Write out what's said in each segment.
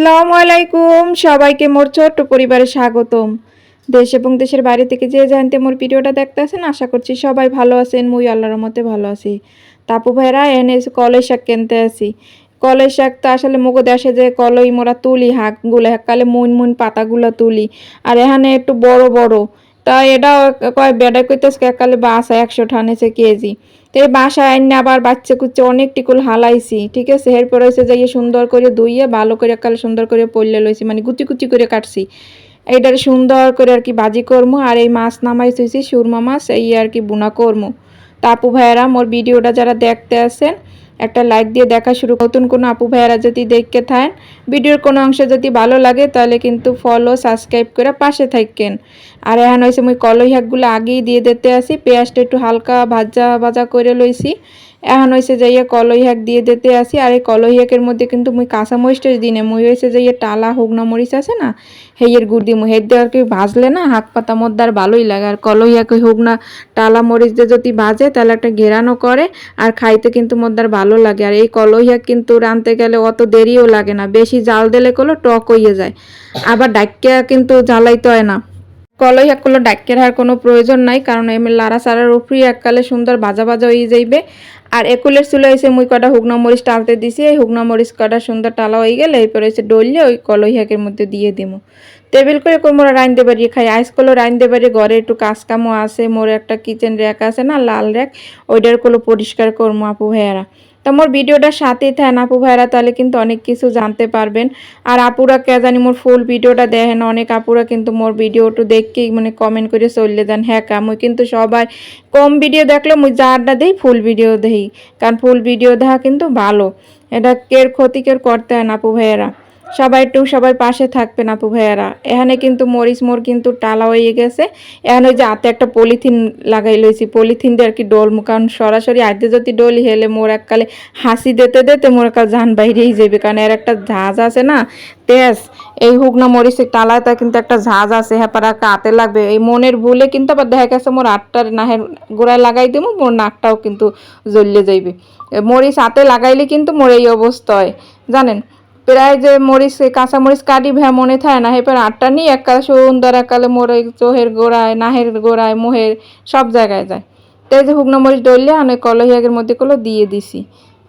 আসসালামু আলাইকুম। সবাইকে মোর ছোট্ট পরিবারে স্বাগতম। দেশ এবং দেশের বাইরে থেকে যে জানতে মোর ভিডিওটা দেখতে আছেন আশা করছি সবাই ভালো আছেন, মুই আল্লাহর মতে ভালো আছি। তাপু ভাইরা এনে কলই শাক কিনতে আসি। কলই শাক তো আসলে মুগো দেশে যে কলই মোরা তুলি, হাঁকগুলো কালে মুন মুন পাতাগুলো তুলি। আর এখানে একটু বড় বড় তা এটা কয় বেড়া কইতেছে একালে বাসা একশো ঠানেছে কেজি। তো এই বাসায় আইনে আবার বাচ্চা কুচ্চা অনেক টিকুল হালাইছি, ঠিক আছে? এরপর হয়েছে যাইয়ে সুন্দর করে ধুইয়ে ভালো করে একালে সুন্দর করে পড়লে লইছি মানে গুচি কুচি করে কাটছি। এইটার সুন্দর করে আর কি বাজি করব আর এই মাছ নামাই থইছি, সুরমা মাছ, এই আর কি বুনা করব তা আপু ভাইয়েরা, মোর ভিডিওটা যারা দেখতে আসেন একটা লাইক দিয়ে দেখা শুরু নতুন কোনো আপু ভাইয়ারা যদি দেখতে থাকেন, ভিডিওর কোনো অংশ যদি ভালো লাগে, তাহলে কিন্তু ফলো সাবস্ক্রাইব করে পাশে থাকেন। আর এখন হয়েছে, মুই কলই হাকগুলো আগেই দিয়ে দিতে আসি, পেঁয়াজটা একটু হালকা ভাজা ভাজা করে লইছি। এখন হয়েছে যাইয়া কলই শাক দিয়ে দিতে আসি, আর এই কলই শাকের মধ্যে কিন্তু মুই কাঁচা মরিচটা দিনে, মুই হয়েছে যাইয়া টালা হুগনা মরিচ আছে না হেয়ের গুড় দিমু হের দিয়ে আর কি ভাজলে না হাক পাতা মধ্যে আর ভালোই লাগে। আর কলই শাক হুগনা টালা মরিচ দিয়ে যদি ভাজে, তাহলে একটা ঘেরানো করে, আর খাইতে কিন্তু মধ্যে আর ভালো লাগে। আর এই কলই শাক কিন্তু রানতে গেলে অত দেরিও লাগে না, বেশি জাল দিলে কলো টক হইয়ে যায়। আবার ডাক্কিয়া কিন্তু জ্বালাইতে হয় না। কলই হাকলো ডাক্যের হার কোনো প্রয়োজন নাই, কারণ এমনি লারা সারার উপরি এককালে সুন্দর ভাজা ভাজা হয়ে যাইবে। আর একুলের চুলো এসে মুই কটা হুগনা মরিচ টালতে দিছি, এই হুগনা মরিচ কটা সুন্দর টালা হয়ে গেলে, এরপরে এসে ডললে ওই কলই হাকের মধ্যে দিয়ে দিমু। টেবিল করে মোরা রাঁধতে পারি খাই। আইসকলো রাঁধতে পারি ঘরে একটু কাজ কামও আছে, মোর একটা কিচেন র্যাক আছে না, লাল র্যাক ওইটারগুলো পরিষ্কার করব আপু ভাইয়ারা। তো মোর ভিডিওটা সাথেই থাকেন আপু ভাইরা তাহলে কিন্তু অনেক কিছু জানতে পারবেন। আর আপুরা কে জানি মোর ফুল ভিডিওটা দেখেন, অনেক আপুরা কিন্তু মোর ভিডিওটা দেখকেই মানে কমেন্ট করে চললে দেন হ্যাঁ মুই কিন্তু সবাই কম ভিডিও দেখলে মুই যারটা দেই ফুল ভিডিও দেই। কারণ ফুল ভিডিও দেখা কিন্তু ভালো। এটা কের ক্ষতি কের করতে হয় না আপু ভাইয়েরা। সবাই একটু সবাই পাশে থাকবেন, আপু ভাইয়ারা। এখানে কিন্তু মরিচ মোর কিন্তু টালা হয়ে গেছে। এখানে ওই যে হাতে একটা পলিথিন লাগাই লইছি। পলিথিন দিয়ে আর কি ডোল কারণ সরাসরি আইতে যদি ডলি হেলে মোর এককালে হাসি দিতে দিতে মোর একাল জান বাইরেই যাবে কারণ এর একটা ঝাঁজ আছে না? তেজ, এই হুকনা মরিচের টালায় তা কিন্তু একটা ঝাঁজ আছে। হ্যাঁ পারা কাতে লাগবে। এই মনের ভুলে কিন্তু আবার দেখা গেছে মোর আটটার নাহের গোড়ায় লাগাই দেবো মোর নাকটাও কিন্তু জ্বললে যাইবে। মরিচ হাতে লাগাইলে কিন্তু মোর এই অবস্থা হয়। জানেন? যে মরিচ কাঁচা মরিচ কাটি ভ্যা মনে থাকে না। হেপের আটটা নিয়ে এক কালে সুন্দর এককালে মোর চোহের গোড়ায়, নাহের গোড়ায়, মোহের সব জায়গায় যায়। তাই যে শুকনো মরিচ ডললে আমি কলহিয়াগের মধ্যে কলো দিয়ে দিছি।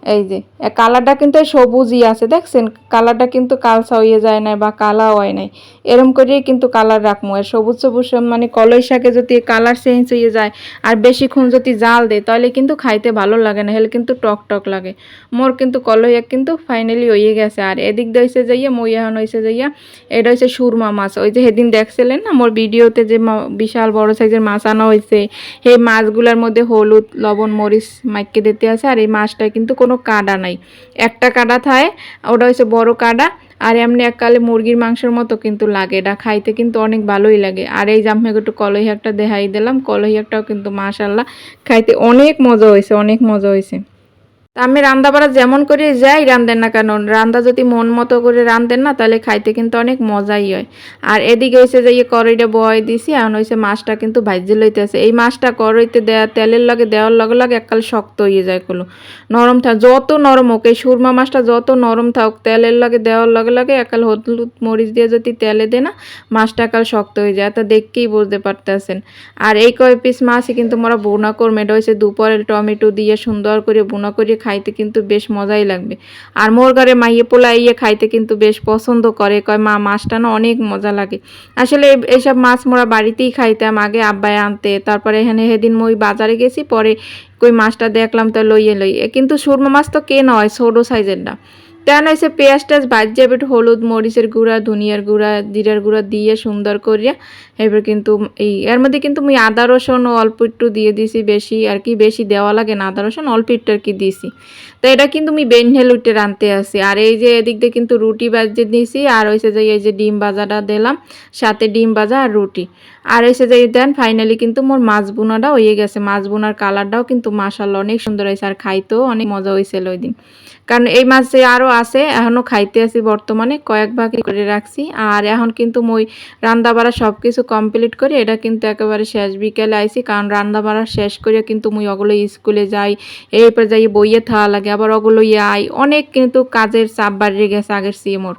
এই যে কালারটা কিন্তু সবুজই আছে, দেখছেন? কালারটা কিন্তু কালসা হয়ে যায় নাই বা কালা হয় নাই। এরম করেই কিন্তু কালার রাখব। আর সবুজ সবুজ মানে কলই শাকে যদি কালার চেঞ্জ হয়ে যায় আর বেশিক্ষণ যদি জাল দেয়, তাহলে কিন্তু খাইতে ভালো লাগে না হলে কিন্তু টক টক লাগে। মোর কিন্তু কলই কিন্তু ফাইনালি হয়ে গেছে। আর এদিক হয়েছে যাইয়া, মই এখন হয়েছে যাইয়া, এটা হচ্ছে সুরমা মাছ। ওই যে সেদিন দেখছিলেন না, মোর ভিডিওতে যে বিশাল বড় সাইজের মাছ আনা হয়েছে সেই মাছগুলোর মধ্যে হলুদ, লবণ, মরিচ মাইকে দিতে আছে। আর এই মাছটা কিন্তু কোনো কাঁডা নাই। একটা কাডা থায়, ওটা হচ্ছে বড় কাডা, আর এমনি এককালে মুরগির মাংসের মতো কিন্তু লাগে। এটা খাইতে কিন্তু অনেক ভালোই লাগে। আর এই জামহেকে একটু কলই একটা দেখাই দিলাম কলই একটাও কিন্তু মাশাল্লাহ খাইতে অনেক মজা হয়েছে অনেক মজা হয়েছে আমি রান্না বাড়া যেমন করে যাই রান্ধেন না কেন? রান্না যদি মন মতো করে রান্ধেন না, তাহলে খাইতে কিন্তু অনেক মজাই হয়। আর এদিকে হয়েছে যে ইয়ে কড়াইটা বয় দিছি, এখন হয়েছে মাছটা কিন্তু ভাজি লইতেছে। এই মাছটা করইতে দেওয়া তেলের লগে, দেওয়ার লগে লগে এককাল শক্ত হয়ে যায় কোনো নরম থাক যত নরম হোক, এই সুরমা মাছটা যত নরম থাক তেলের লগে, দেওয়ার লগে লগে একাল হলুদ মরিচ দিয়ে যদি তেলে দে না, মাছটা একাল শক্ত হয়ে যায়। তা দেখকেই বুঝতে পারতেছেন। আর এই কয় পিস মাছই কিন্তু মোরা বোনা করব এটা হয়েছে দুপুরে টমেটো দিয়ে সুন্দর করে বোনা করে খাইতে কিন্তু বেশ মজাই লাগবে। আর মোর ঘরে মাইয়ে পোলা ইয়ে খাইতে কিন্তু বেশ পছন্দ করে। কয়, মা, মাছটা না অনেক মজা লাগে। আসলে এইসব মাছ মোরা বাড়িতেই খাইতাম, আগে আব্বায় আনতে। তারপরে এখানে সেদিন মই বাজারে গেছি, পরে কই, মাছটা দেখলাম, তো লইয়ে লইয়ে কিন্তু সুরমা মাছ তো কে নয় ছোটো সাইজেরটা তেন এসে পেঁয়াজ টেয়াজ ভাজিয়ে একটু হলুদ মরিচের গুঁড়া, ধনিয়ার গুঁড়া, জিরার গুঁড়া দিয়ে সুন্দর করিয়া এবার কিন্তু এই এর মধ্যে কিন্তু মুই আদা রসুন অল্প একটু দিয়ে দিছি বেশি, আর কি বেশি দেওয়া লাগে না, আদা রসুন অল্প একটু আর কি দিছি। তো এটা কিন্তু মুই বেনহেল উঠে রানতে আসি আর এই যে এদিক দিয়ে কিন্তু রুটি বাজিয়ে দিয়েছি আর হয়েছে যে এই যে ডিম ভাজাটা দিলাম, সাথে ডিম ভাজা আর রুটি। আর এসে যে দেন ফাইনালি কিন্তু মোর মাছ বোনাটা হয়ে গেছে, মাছ বোনার কালারটাও কিন্তু মাসাল অনেক সুন্দর হয়েছে, আর খাইতেও অনেক মজা হয়েছিল ওই দিন কারণ এই মাছ যে আরও আছে এখনও খাইতে আছি বর্তমানে, কয়েক ভাগ করে রাখছি। আর এখন কিন্তু মই রান্না বাড়া সব কিছু কমপ্লিট করি এটা কিন্তু একেবারে শেষ বিকেলে আইসি কারণ রান্না বাড়া শেষ করে কিন্তু মুই ওগুলো স্কুলে যাই এরপরে যাই বইয়ে থাওয়া লাগে, আবার ওগুলো আই অনেক কিন্তু কাজের চাপ বাড়িয়ে গেছে আগের সিএমোর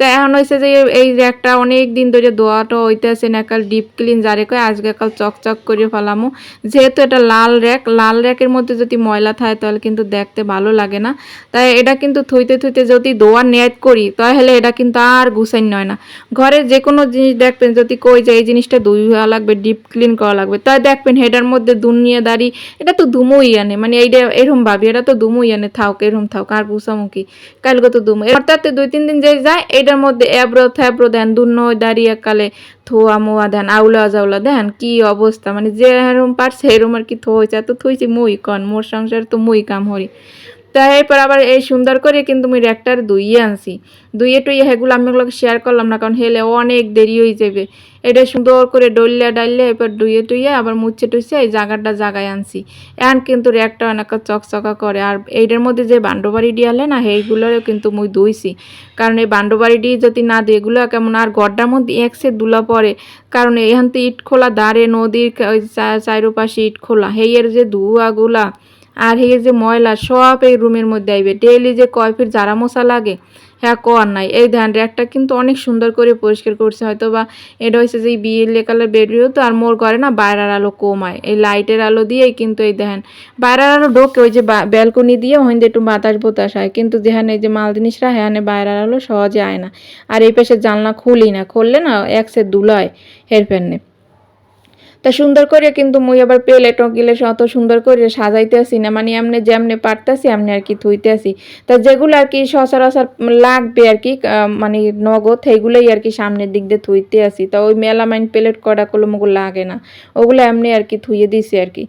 তো এখন হয়েছে যে এই র্যাকটা অনেক দিন ধরে দোয়াটা হইতেছে না, কাল ডিপ ক্লিন যারে কয়, আজকে কাল চকচক করে ফেলামো। যেহেতু এটা লাল র্যাক, লাল র্যাকের মধ্যে যদি ময়লা থাকে তাহলে কিন্তু দেখতে ভালো লাগে না। তাই এটা কিন্তু থুইতে থুইতে যদি দোয়ার নেয়াত করি, তাহলে এটা কিন্তু আর গুছাইন নয় না। ঘরে যে কোনো জিনিস দেখবেন, যদি কই যে এই জিনিসটা হওয়া লাগবে ডিপ ক্লিন করা লাগবে, তাই দেখবেন হেডার মধ্যে দুনিয়া দাঁড়ি, এটা তো দুমুই আনে। মানে এইটা এরকম ভাবি, এটা তো দুমুই আনে থাক এরকম থাক আর গুছামুখি কালকে তো দুমু অর্থাৎ দুই, তিন দিন যে যায় এটার মধ্যে এব্রো থ্যাব্রো দেন দুন্ন দাঁড়িয়ে কালে থোয়া মোয়া দেন, আউলা জাউলা দেন, কি অবস্থা? মানে যে এরম পারছে, এরম আর কি থইছে তো থুইছি মুই কন, মোর সংসার তো মুই কাম হরি তা এরপর আবার এই সুন্দর করে কিন্তু মুই র্যাকটার দুইয়ে আনছি। দুইয়ে টুইয়ে হেগুলো আমি ওগুলোকে শেয়ার করলাম না, কারণ হেলে অনেক দেরি হয়ে যাবে। এটা সুন্দর করে ডললে ডাললে এরপর ডুইয়ে টুইয়ে আবার মুচ্ছে টুচ্ছে এই জায়গাটা জাগায় আনছি। এখন কিন্তু র্যাকটা অনেক চকচকা করে। আর এইটার মধ্যে যে বান্ডবাড়ি ডিয়ালে না, সেইগুলোরও কিন্তু মুই ধুইছি। কারণ এই বান্ডবাড়ি দিয়ে যদি না দিই এগুলো কেমন আর গড্ডার মধ্যে একসে দুলা পড়ে। কারণ এখান থেকে ইট খোলা দাঁড়ে নদীর ওই চারোপাশে ইট খোলা। হেয়ের যে ধুয়াগুলা আর এই যে ময়লা সব এই রুমের মধ্যে আইবে। ডেইলি যে কয় ফিট জারা মশা লাগে হ্যাঁ কর নাই। এই ধ্যান র্যাকটা কিন্তু অনেক সুন্দর করে পরিষ্কার করছে। হয়তো বা এটা হয়েছে যে বিয়ে কালার বেরিয়েও তো, আর মোর ঘরে না বাইরের আলো কমায়। এই লাইটের আলো দিয়েই কিন্তু এই দেখেন বাইরের আলো ঢোকে ওই যে ব্যালকনি দিয়ে দিয়ে একটু বাতাস বোতাস হয়। কিন্তু যেখানে এই যে মাল জিনিসরা হ্যাঁ বাইরের আলো সহজে আয় না। আর এই পাশে জানলা খুলি না, খুললে না একসে দুলায় হেরফেন্নে তা সুন্দর করে কিন্তু মুই আবার পেলে টকিলে অত সুন্দর করে সাজাইতে আসি না। মানে এমনি যেমনি পারতাছি এমনি আর কি থুইতে আসি। তা যেগুলো আর কি সচরাচর লাগবে আর কি মানে নগদ, সেইগুলোই আর কি সামনের দিক দিয়ে থুইতে আসি। তা ওই মেলামাইন প্লেট কটা করলে মুগু লাগে না। ওগুলো এমনি আর কি থুইয়ে দিছি আর কি।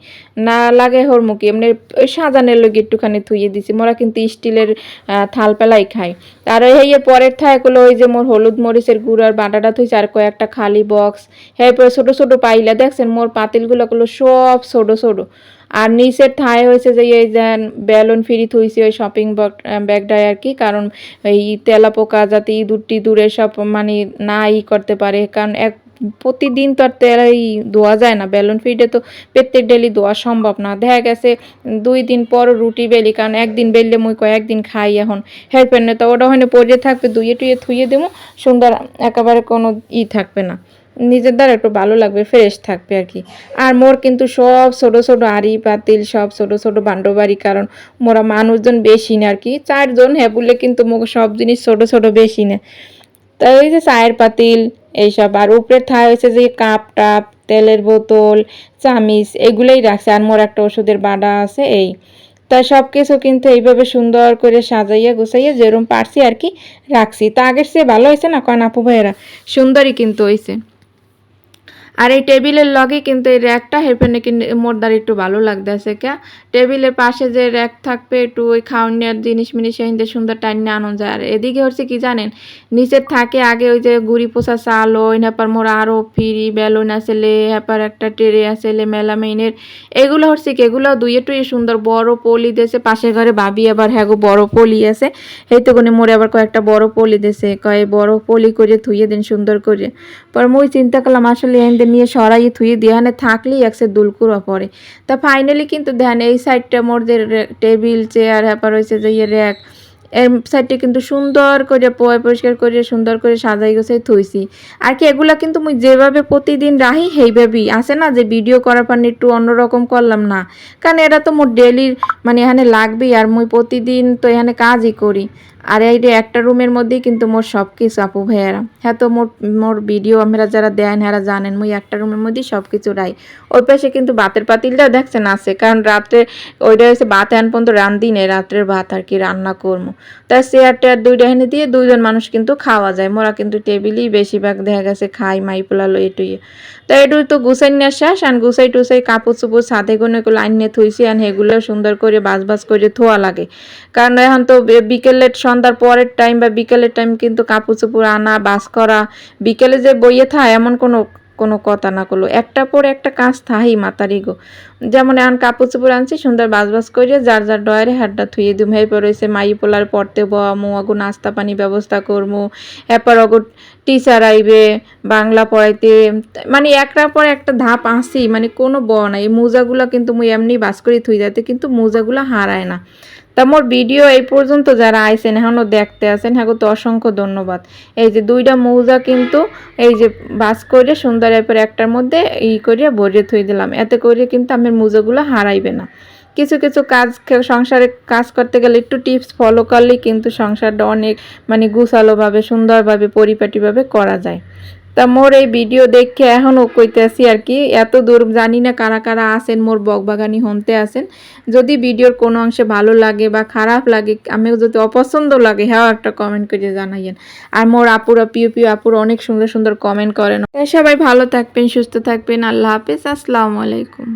না লাগে হর মুখি এমনি ওই সাজানের লোক একটুখানি থুইয়ে দিছি। মোরা কিন্তু স্টিলের থাল পেলাই খাই। আর ওই এর পরের থাকল ওই যে মোর হলুদ মরিচের গুঁড়ার বাটাটা থুইছে, আর কয়েকটা খালি বক্স। এরপরে ছোট ছোট পাইলা, দেখছেন? মোর পাতিলগুলো গুলো সব ছোট ছোট। আর নিচের ঠায় হয়েছে যে এই যে বেলুন ফিরি থুইছি ওই শপিং ব্যাগটায় আর কি। কারণ এই তেলা পোকা যাতে ইঁদুর টিঁদুর এসব মানে না ই করতে পারে। কারণ এক, প্রতিদিন তো আর তেলাই ধোয়া যায় না। বেলুন ফিডে তো প্রত্যেক ডেলি ধোয়া সম্ভব না। দেখা গেছে দুই দিন পর রুটি বেলি, কারণ একদিন বেললে মুই কয়েকদিন খাই এখন। হেল্পের না তো ওটা ওখানে পড়ে থাকবে দুইয়ে টুয়ে থুইয়ে দেবো সুন্দর একেবারে কোনো ই থাকবে না। নিজের দ্বারা একটু ভালো লাগবে ফ্রেশ থাকবে আর কি। আর মোর কিন্তু সব ছোট ছোট আড়ি পাতিল, সব ছোট ছোট বান্ডবাড়ি, কারণ মোরা মানুষজন বেশি না আর কি। চারজন হ্যাঁ বললে কিন্তু মোক সব জিনিস ছোট ছোট বেশি না। তাই ওই যে চায়ের পাতিল এইসব, আর উপরে থায় হয়েছে যে কাপ টাপ, তেলের বোতল, চামিচ, এগুলোই রাখছে। আর মোর একটা ওষুধের বাডা আছে এই। তা সব কিছু কিন্তু এইভাবে সুন্দর করে সাজাইয়া গুছাইয়া যেরকম পারছি আর কি রাখছি। তা আগের চেয়ে ভালো হয়েছে না কন আপু ভাইয়েরা? সুন্দরই কিন্তু হয়েছে আর এই টেবিলের লগে কিন্তু এই র্যাকটা হেরফেনে কিন্তু মোর দ্বারা একটু ভালো লাগতেছে কে টেবিলের পাশে যে র্যাক থাকবে, একটু ওই খাওয়ানোর জিনিস মিনিস হিন্দে সুন্দর টাইনে আনো যায়। আর এদিকে হচ্ছে কি জানেন নিচের থাকে আগে ওই যে গুড়ি পোষা চাল, ওই হ্যাপার মোর আরও ফিরি বেলুন আসলে হ্যাপার একটা ট্রে আসলে মেলামেইনের এগুলো হচ্ছে কি, এগুলো দুইয়ে টুয়ে সুন্দর বড় পলি দেশে পাশের ঘরে ভাবি আবার হ্যাঁ গো বড় পলি আছে। এই তো কোনে মোরে আবার কয়েকটা বড় পলি দেশে কয় বড় পলি করে থুইয়ে দিন সুন্দর করে। পর মুই চিন্তা করলাম, আসলে এনদের নিয়ে সরাই থুয়ে দিহানে থাকলেই একসে দুলকুরা পড়ে। তা ফাইনালি কিন্তু ধ্যান এই সাইডটা মোর যে টেবিল, চেয়ার, হ্যাপার হয়েছে যে ইয়ে র্যাক, এর সাইডটা কিন্তু সুন্দর করে পোয়, পরিষ্কার করে সুন্দর করে সাজাই গোছাই থইছি। আর কি এগুলা কিন্তু মুই যেভাবে প্রতিদিন রাহি সেইভাবেই। আছে না যে ভিডিও করার পর একটু অন্যরকম করলাম না। কারণ এরা তো মোর ডেলির মানে এখানে লাগবেই আর মুই প্রতিদিন তো এখানে কাজই করি। আর এই একটা রুমের মধ্যেই কিন্তু মোর সব কিছু আপু ভাইয়ারা। হ্যাঁ তো মোর মোর ভিডিও আমরা যারা দেন হ্যাঁ জানেন, মুই একটা রুমের মধ্যেই সব কিছু রাই। ওই পাশে কিন্তু ভাতের পাতিলটা দেখছেন আছে, কারণ রাত্রে ওইটা হচ্ছে ভাত এন পর্যন্ত রান্ধি নেই, রাত্রের ভাত আর কি রান্না করব তাই চেয়ার টেয়ার দুইটা এনে দিয়ে দুইজন মানুষ কিন্তু খাওয়া যায়, মোরা কিন্তু টেবিলই বেশিরভাগ দেখা গেছে খাই, মাই পোলালো এটুইয়ে তাই একটু তো গুছাই নিয়ে শেষ আর গুছাই টুসাই কাপড় চুপড় সাথে কোনো লাইন নিয়ে থুইছি আর সেগুলো সুন্দর করে বাজ বাজ করে থোয়া লাগে। কারণ এখন তো বিকেলের সন্ধ্যার পরের টাইম বা বিকেলের টাইম কিন্তু কাপড় চুপড় আনা, বাস করা, বিকেলে যে বইয়ে থা এমন কোনো কোনো কথা না করল। একটা পর একটা কাজ থাহি মাতারি গো। যেমন এখন কাপড় চোপড় আনছি, সুন্দর বাজ বাজ করে যার যার ডয়ারে হাড্ডা থুয়ে দিম। এরপর হয়েছে মাই পোলার পড়তে বমু আগু নাস্তা পানি ব্যবস্থা করমু। এরপর অগু টিচার আইবে, বাংলা পড়াইতে। মানে একটার পর একটা ধাপ আসি মানে কোনো ব নাই। মোজাগুলো কিন্তু মুই এমনি বাস করে থুই যাতে কিন্তু মোজাগুলো হারায় না। তা মোর ভিডিও এই পর্যন্ত যারা আইছেন এখনও দেখতে আছেন হ্যাঁ তো অসংখ্য ধন্যবাদ। এই যে দুইটা মৌজা কিন্তু এই যে বাস করে সুন্দর এরপর একটার মধ্যে ই করে ভরে থই দিলাম। এতে করে কিন্তু আমার মুজাগুলো হারাইবে না। কিছু কিছু কাজ সংসারে কাজ করতে গেলে একটু টিপস ফলো করলেই কিন্তু সংসারটা অনেক মানে গুছালোভাবে, সুন্দরভাবে, পরিপাটিভাবে করা যায়। তা মোর এই ভিডিও দেখে এখনও কইতেছি আর কি, এত দূর জানি না কারা কারা আসেন মোর বকবাগানি হনতে আসেন যদি ভিডিওর কোনো অংশে ভালো লাগে বা খারাপ লাগে আমি যদি অপছন্দ লাগে হ্যাঁ একটা কমেন্ট করে জানাইয়েন। আর মোর আপুরা পিও পিও আপুরা অনেক সুন্দর সুন্দর কমেন্ট করেন। সবাই ভালো থাকবেন, সুস্থ থাকবেন, আল্লাহ হাফেজ, আসসালামু আলাইকুম।